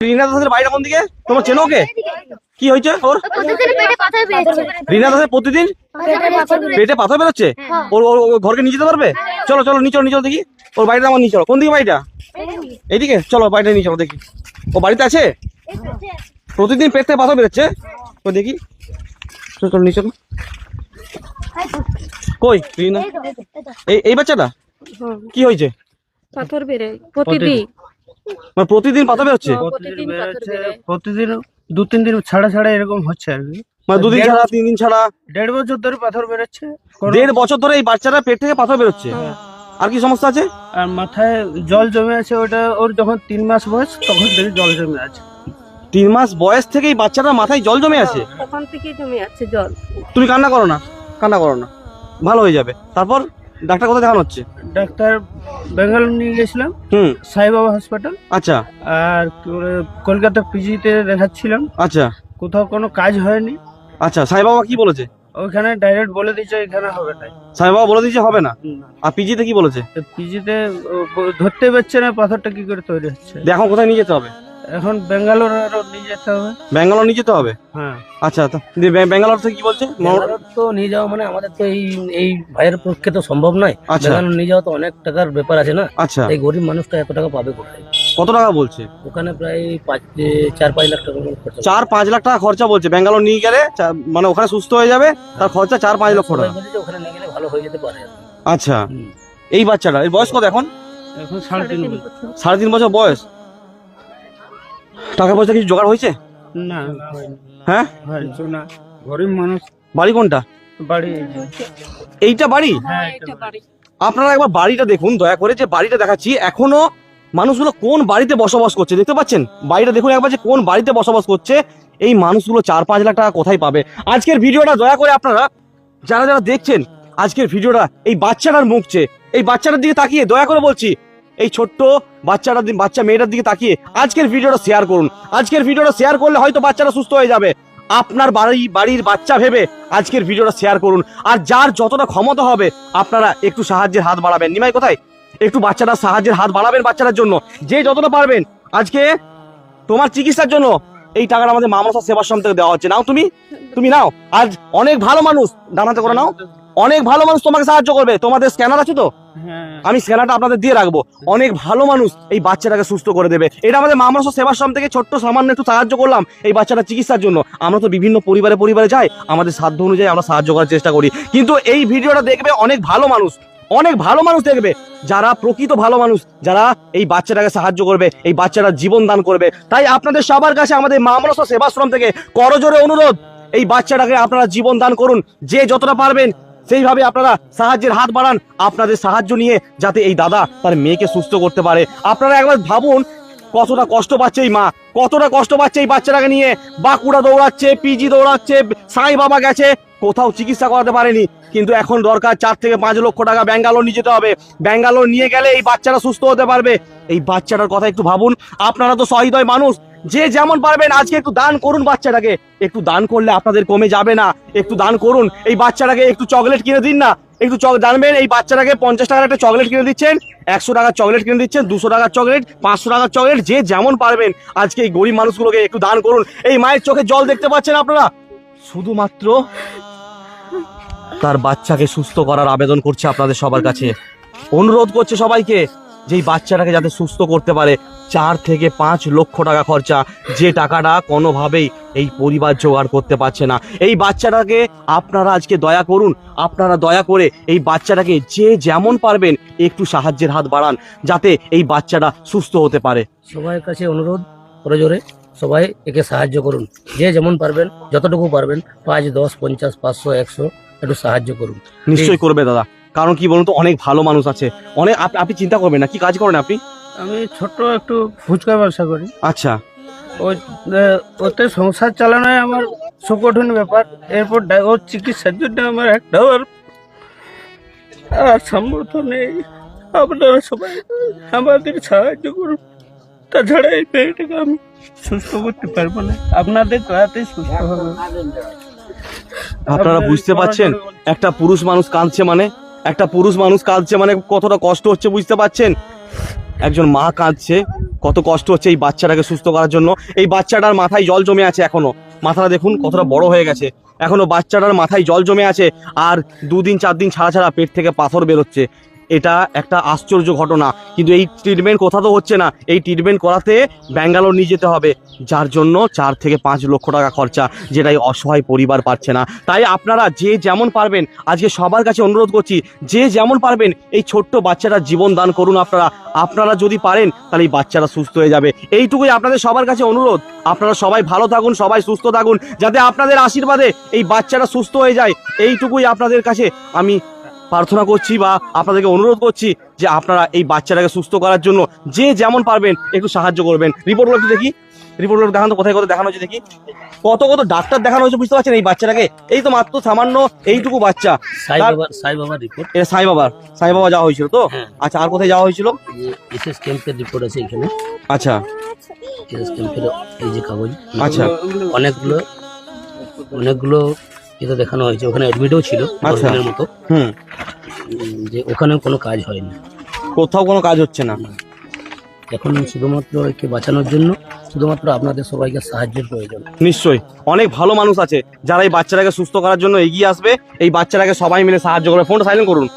রিনা দাসের বাড়িটা কোন দিকে? তোমার চেনো ওকে? কি হয়েছে ওর? প্রতিদিন পেটে পাথর পেয়েছে রিনা দাসের প্রতিদিন? পেটে পাথর পেয়েছে পেটে পাথর বেরোচ্ছে ওর ওর ওর ঘরকে নিয়ে যেতে পারবে? চলো চলো নিচে নিচে দেখি। ওর বাড়িটা আমার নিয়ে চলো। কোন দিকে বাড়িটা? এইদিকে। চলো বাড়িটা নিয়ে চলো দেখি। ও বাড়িতে আছে? প্রতিদিন পেট থেকে পাথর বেরোচ্ছে? ও দেখি। চলো চলো নিয়ে কই রিনা এই এই বাচ্চাটা? কি হয়েছে? পাথর বেড়ে প্রতিদিন। মানে প্রতিদিন পাথর বেরোচ্ছে? প্রতিদিন বেরোচ্ছে, প্রতিদিন দু তিন দিন ছাড়া ছাড়া এরকম হচ্ছে আর কি। মানে দুদিন ছাড়া তিন দিন ছাড়া? দেড় বছর ধরে পাথর বেরোচ্ছে। দেড় বছর ধরে এই বাচ্চাটা পেট থেকে পাথর বেরোচ্ছে? আর কি সমস্যা আছে? আর মাথায় জল জমে আছে ওটা ওর যখন তিন মাস বয়স তখন থেকে জল জমে আছে। তিন মাস বয়স থেকে এই বাচ্চাটার মাথায় জল জমে আছে? তখন থেকেই জমে আছে জল। তুমি কান্না করো না কান্না করো না। ভালো হয়ে যাবে। তারপর ডাক্তার কোথায় দেখানো হচ্ছে? ডাক্তার বেঙ্গালোর নিয়ে গেছিলাম হুম। সাইবাবা হসপিটাল আচ্ছা। আর কলকাতা পিজিতে দেখাচ্ছিলাম। আচ্ছা। কোথাও কোনো কাজ হয়নি। আচ্ছা সাই বাবা কি বলেছে? ওখানে ডাইরেক্ট বলে দিয়েছে এখানে হবে না সাই বাবা বলে দিয়েছে হবে না? আর পিজিতে কি বলেছে? পিজিতে ধরতে পারছে না পাথরটা কি করে তৈরি হচ্ছে। দেখো কোথায় নিয়ে যেতে হবে। এখন বেঙ্গালোর আরও নিয়ে যেতে হবে। ব্যাঙ্গালোর নিয়ে যেতে হবে? হ্যাঁ। আচ্ছা তা দিয়ে ব্যাঙ্গালোর থেকে কি বলছে? ব্যাঙ্গালোর তো নিয়ে যাওয়া মানে আমাদের তো এই এই ভাইয়ের পক্ষে তো সম্ভব নয়। আচ্ছা। ব্যাঙ্গালোর নিয়ে যাওয়া তো অনেক টাকার ব্যাপার আছে না? আচ্ছা। এই গরিব মানুষটা এত টাকা পাবে কোথায়? কত টাকা বলছে? ওখানে প্রায় পাঁচ চার পাঁচ লাখ টাকা খরচা চার পাঁচ লাখ টাকা খরচা বলছে। ব্যাঙ্গালোর নিয়ে গেলে মানে ওখানে সুস্থ হয়ে যাবে তার খরচা চার পাঁচ লক্ষ টাকা। ওখানে নিয়ে গেলে ভালো হয়ে যেতে পারে। আচ্ছা। এই বাচ্চাটা এর বয়স কত এখন? এখন সাড়ে তিন বছর। সাড়ে তিন বছর বয়স। টাকা পয়সা কিছু জোগাড় হয়েছে? না। হ্যাঁ? না। গরিব মানুষ। বাড়ি কোনটা? বাড়ি। এইটা বাড়ি? হ্যাঁ বাড়ি। আপনারা একবার বাড়িটা দেখুন দয়া করে যে বাড়িটা দেখাচ্ছি এখনও মানুষগুলো কোন বাড়িতে বসবাস করছে দেখতে পাচ্ছেন? বাড়িটা দেখুন একবার যে কোন বাড়িতে বসবাস করছে এই মানুষগুলো চার পাঁচ লাখ টাকা কোথায় পাবে? আজকের ভিডিওটা দয়া করে আপনারা যারা যারা দেখছেন আজকের ভিডিওটা এই বাচ্চাটার মুখছে এই বাচ্চাটার দিকে তাকিয়ে দয়া করে বলছি এই ছোট্ট বাচ্চাটার বাচ্চা মেয়েটার দিকে তাকিয়ে আজকের ভিডিওটা শেয়ার করুন। আজকের ভিডিওটা শেয়ার করলে হয়তো বাচ্চাটা সুস্থ হয়ে যাবে। আপনার বাড়ি বাড়ির বাচ্চা ভেবে আজকের ভিডিওটা শেয়ার করুন। আর যার যতটা ক্ষমতা হবে, আপনারা একটু সাহায্যের হাত বাড়াবেন। নিমাই, কোথায়? একটু বাচ্চাটার সাহায্যের হাত বাড়াবেন বাচ্চাটার জন্য। যে যতটা পারবেন, আজকে তোমার চিকিৎসার জন্য এই টাকাটা আমাদের মামসা সেবাশ্রম থেকে দেওয়া হচ্ছে। নাও তুমি তুমি নাও। আজ অনেক ভালো মানুষ। ডানাতে করে নাও। অনেক ভালো মানুষ তোমাকে সাহায্য করবে। তোমাদের স্ক্যানার আছে তো? হ্যাঁ। আমি স্ক্যানারটা আপনাদের দিয়ে রাখব। অনেক ভালো মানুষ এই বাচ্চাটাকে সুস্থ করে দেবে। এটা আমাদের মামরস সেবাশ্রম থেকে ছোট্ট সামান্য একটু সাহায্য করলাম এই বাচ্চাটা চিকিৎসার জন্য। আমরা তো বিভিন্ন পরিবারে পরিবারে যাই আমাদের সাধ্য অনুযায়ী আমরা সাহায্য করার চেষ্টা করি। কিন্তু এই ভিডিওটা দেখবে অনেক ভালো মানুষ অনেক ভালো মানুষ দেখবে। যারা প্রকৃত ভালো মানুষ যারা এই বাচ্চাটাকে সাহায্য করবে এই বাচ্চাটার জীবন দান করবে। তাই আপনাদের সবার কাছে আমাদের মামরস সেবাশ্রম থেকে করজোরে অনুরোধ এই বাচ্চাটাকে আপনারা জীবন দান করুন। যে যতটা পারবেন সেইভাবে আপনারা সাহায্যের হাত বাড়ান। আপনাদের সাহায্য নিয়ে যাতে এই দাদা তার মেয়েকে সুস্থ করতে পারে। আপনারা একবার ভাবুন, কতটা কষ্ট পাচ্ছে এই মা। কতটা কষ্ট পাচ্ছে এই বাচ্চাটাকে নিয়ে। বাঁকুড়া দৌড়াচ্ছে, পিজি দৌড়াচ্ছে, সাই বাবা গেছে, কোথাও চিকিৎসা করাতে পারেনি। কিন্তু এখন দরকার চার থেকে পাঁচ লক্ষ টাকা ব্যাঙ্গালোর নিয়ে যেতে হবে। ব্যাঙ্গালোর নিয়ে গেলে এই বাচ্চাটা সুস্থ হতে পারবে। এই বাচ্চাটার কথা একটু ভাবুন, আপনারা তো সহৃদয় মানুষ। যে যেমন পারবেন আজকে একটু দান করুন বাচ্চাটাকে। একটু দান করলে আপনাদের কমে যাবে না। একটু দান করুন। এই বাচ্চাটাকে একটু চকলেট কিনে দিন না। একটু চক জানবেন এই বাচ্চাটাকে পঞ্চাশ টাকার একটা চকলেট কিনে দিচ্ছেন। একশো টাকার চকলেট কিনে দিচ্ছেন। দুশো টাকার চকলেট, পাঁচশো টাকার চকলেট, যে যেমন পারবেন আজকে এই গরিব মানুষগুলোকে একটু দান করুন। এই মায়ের চোখে জল দেখতে পাচ্ছেন আপনারা? শুধুমাত্র তার বাচ্চাকে সুস্থ করার আবেদন করছে আপনাদের সবার কাছে। অনুরোধ করছে সবাইকে যে এই বাচ্চাটাকে যাতে সুস্থ করতে পারে চার থেকে পাঁচ লক্ষ টাকা খরচা যে টাকাটা কোনোভাবেই এই পরিবার জোগাড় করতে পারছে না। এই বাচ্চাটাকে আপনারা আজকে দয়া করুন আপনারা দয়া করে এই বাচ্চাটাকে যে যেমন পারবেন একটু সাহায্যের হাত বাড়ান যাতে এই বাচ্চাটা সুস্থ হতে পারে। সবার কাছে অনুরোধ করে জোরে সবাই একে সাহায্য করুন। যে যেমন পারবেন যতটুকু পারবেন পাঁচ দশ পঞ্চাশ পাঁচশো একশো একটু সাহায্য করুন। নিশ্চয়ই করবে দাদা। কারণ কি বলুন তো অনেক ভালো মানুষ আছে। অনেক আপ- আপনি চিন্তা করবেন না কি কাজ করেন আপনি? আমি ছোট একটু ফুচকা ব্যবসা করি। আচ্ছা। ওই ওতে সংসার চালানোই আমার সুকঠিন ব্যাপার। এরপর ওর চিকিৎসার জন্য আমার একটাও আর আর সামর্থ্য নেই। আপনারা সবাই আমাদের সাহায্য করুন। তাছাড়া এই মেয়েটাকে আমি সুস্থ করতে পারব না। আপনাদের দয়াতেই সুস্থ হবে। আপনারা বুঝতে পারছেন একটা পুরুষ মানুষ কাঁদছে মানে একটা পুরুষ মানুষ কাঁদছে মানে কতটা কষ্ট হচ্ছে বুঝতে পারছেন? একজন মা কাঁদছে, কত কষ্ট হচ্ছে এই বাচ্চাটাকে সুস্থ করার জন্য। এই বাচ্চাটার মাথায় জল জমে আছে এখনও। মাথাটা দেখুন, কতটা বড় হয়ে গেছে। এখনও বাচ্চাটার মাথায় জল জমে আছে, আর দুদিন চার দিন ছাড়া ছাড়া পেট থেকে পাথর বেরোচ্ছে। এটা একটা আশ্চর্য ঘটনা। কিন্তু এই ট্রিটমেন্ট কোথা তো হচ্ছে না। এই ট্রিটমেন্ট করাতে ব্যাঙ্গালোর নিয়ে যেতে হবে। যার জন্য চার থেকে পাঁচ লক্ষ টাকা খরচা, যেটাই অসহায় পরিবার পাচ্ছে না। তাই আপনারা যে যেমন পারবেন, আজকে সবার কাছে অনুরোধ করছি, যে যেমন পারবেন, এই ছোট্ট বাচ্চাটা জীবন দান করুন আপনারা। আপনারা যদি পারেন, তাহলে এই বাচ্চারা সুস্থ হয়ে যাবে। এইটুকুই আপনাদের সবার কাছে অনুরোধ। আপনারা সবাই ভালো থাকুন, সবাই সুস্থ থাকুন, যাতে আপনাদের আশীর্বাদে এই বাচ্চারা সুস্থ হয়ে যায়। এইটুকুই আপনাদের কাছে আমি প্রার্থনা করছি বা আপনাদেরকে অনুরোধ করছি যে আপনারা এই বাচ্চাটাকে সুস্থ করার জন্য যে যেমন পারবেন একটু সাহায্য করবেন। রিপোর্টগুলো একটু দেখি। রিপোর্টগুলো দেখানো কোথায় কোথায় দেখানো হয়েছে দেখি। কত কত ডাক্তার দেখানো হয়েছে বুঝতে পারছেন এই বাচ্চাটাকে? এই তো মাত্র সামান্য এইটুকু বাচ্চা। সাই বাবা সাই বাবার রিপোর্ট এটা সাই বাবার। সাই বাবা যাওয়া হয়েছিল তো? হ্যাঁ। আচ্ছা আর কোথায় যাওয়া হয়েছিল? এসএস ক্যাম্পের রিপোর্ট আছে এখানে। আচ্ছা। এসএস ক্যাম্পের এই যে কাগজ। আচ্ছা। অনেকগুলো অনেকগুলো এটা দেখানো হয়েছে। ওখানে অ্যাডমিটও ছিল আচ্ছা। মতো। হুম। যে ওখানে কোনো কাজ হয়নি। কোথাও কোনো কাজ হচ্ছে না? এখন শুধুমাত্র একে বাঁচানোর জন্য শুধুমাত্র আপনাদের সবাইকে সাহায্যের প্রয়োজন। নিশ্চয়ই। অনেক ভালো মানুষ আছে যারা এই বাচ্চাটাকে সুস্থ করার জন্য এগিয়ে আসবে এই বাচ্চাটাকে সবাই মিলে সাহায্য করবে। ফোনটা সাইলেন্ট করুন।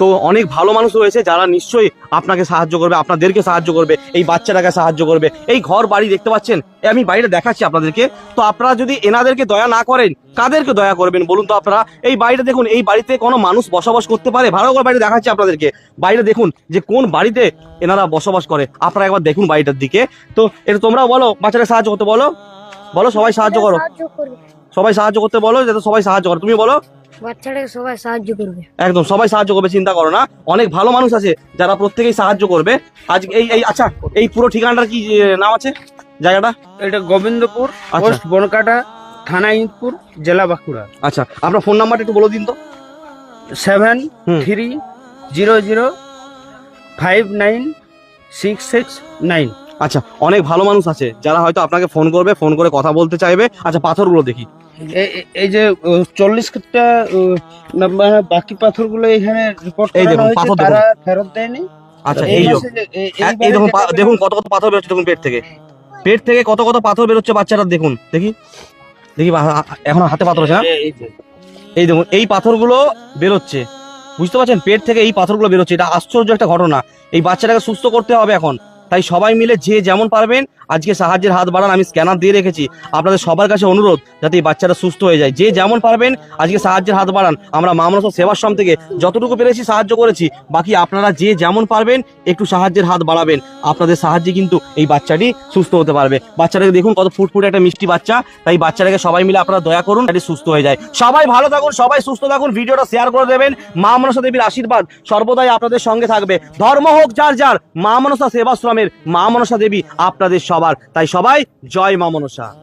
তো অনেক ভালো মানুষ রয়েছে যারা নিশ্চয়ই আপনাকে সাহায্য করবে আপনাদেরকে সাহায্য করবে এই বাচ্চাটাকে সাহায্য করবে। এই ঘর বাড়ি দেখতে পাচ্ছেন? আমি বাড়িটা দেখাচ্ছি আপনাদেরকে। তো আপনারা যদি এনাদেরকে দয়া না করেন কাদেরকে দয়া করবেন বলুন তো আপনারা? এই বাড়িটা দেখুন এই বাড়িতে কোনো মানুষ বসবাস করতে পারে? ভালো করে বাড়ি দেখাচ্ছি আপনাদেরকে। বাড়িটা দেখুন যে কোন বাড়িতে এনারা বসবাস করে। আপনারা একবার দেখুন বাড়িটার দিকে। তো এটা তোমরা বলো বাচ্চাটাকে সাহায্য করতে বলো। বলো সবাই সাহায্য করো। সবাই সাহায্য করতে বলো যাতে সবাই সাহায্য করো। তুমি বলো। বাচ্চাটাকে সবাই সাহায্য করবে। একদম সবাই সাহায্য করবে চিন্তা করো না। অনেক ভালো মানুষ আছে যারা প্রত্যেকেই সাহায্য করবে। আজ এই এই আচ্ছা এই পুরো ঠিকানাটার কি নাম আছে? জায়গাটা? এটা গোবিন্দপুর আচ্ছা। পোস্ট বনকাটা থানা ইন্দপুর জেলা বাঁকুড়া। আচ্ছা আপনার ফোন নাম্বারটা একটু বলে দিন তো। Seven three zero zero five nine six six nine. আচ্ছা অনেক ভালো মানুষ আছে যারা হয়তো আপনাকে ফোন করবে ফোন করে কথা বলতে চাইবে। আচ্ছা পাথরগুলো দেখি। এই যে চল্লিশটা বাকি পাথরগুলো এখানে রিপোর্ট এই দেখুন, পাথর। তারা ফেরত দেয়নি? আচ্ছা এই এই যে মাসে যে- এই- এক- এইবারে এই দেখুন দেখুন কত কত পাথর বেরোচ্ছে দেখুন পেট থেকে। পেট থেকে কত কত পাথর বেরোচ্ছে দেখুন দেখি। দেখি এখন হাতে পাথর আছে না। এই দেখুন এই পাথরগুলো বেরোচ্ছে। বুঝতে পারছেন? পেট থেকে এই পাথরগুলো বেরোচ্ছে। এটা আশ্চর্য একটা ঘটনা। এই বাচ্চাটাকে সুস্থ করতে হবে এখন। তাই সবাই মিলে যে যেমন পারবেন, আজকে সাহায্যের হাত বাড়ান, আমি স্ক্যানার দিয়ে রেখেছি। আপনাদের সবার কাছে অনুরোধ, যাতে এই বাচ্চাটা সুস্থ হয়ে যায়। যে যেমন পারবেন, আজকে সাহায্যের হাত বাড়ান। আমরা মামনসা সেবাশ্রম থেকে যতটুকু পেরেছি সাহায্য করেছি। বাকি আপনারা যে যেমন পারবেন, একটু সাহায্যের হাত বাড়াবেন। আপনাদের সাহায্যে কিন্তু এই বাচ্চাটি সুস্থ হতে পারবে। বাচ্চাটাকে দেখুন, কত ফুটফুটে একটা মিষ্টি বাচ্চা। তাই বাচ্চাটাকে সবাই মিলে আপনারা দয়া করুন এটি সুস্থ হয়ে যায়। সবাই ভালো থাকুন, সবাই সুস্থ থাকুন। ভিডিওটা শেয়ার করে দেবেন। মা মনসা দেবীর আশীর্বাদ সর্বদাই আপনাদের সঙ্গে থাকবে। ধর্ম হোক যার যার, মা মনসা সেবাশ্রমের মা মনসা দেবী আপনাদের সবার। তাই সবাই জয় মা মনসা।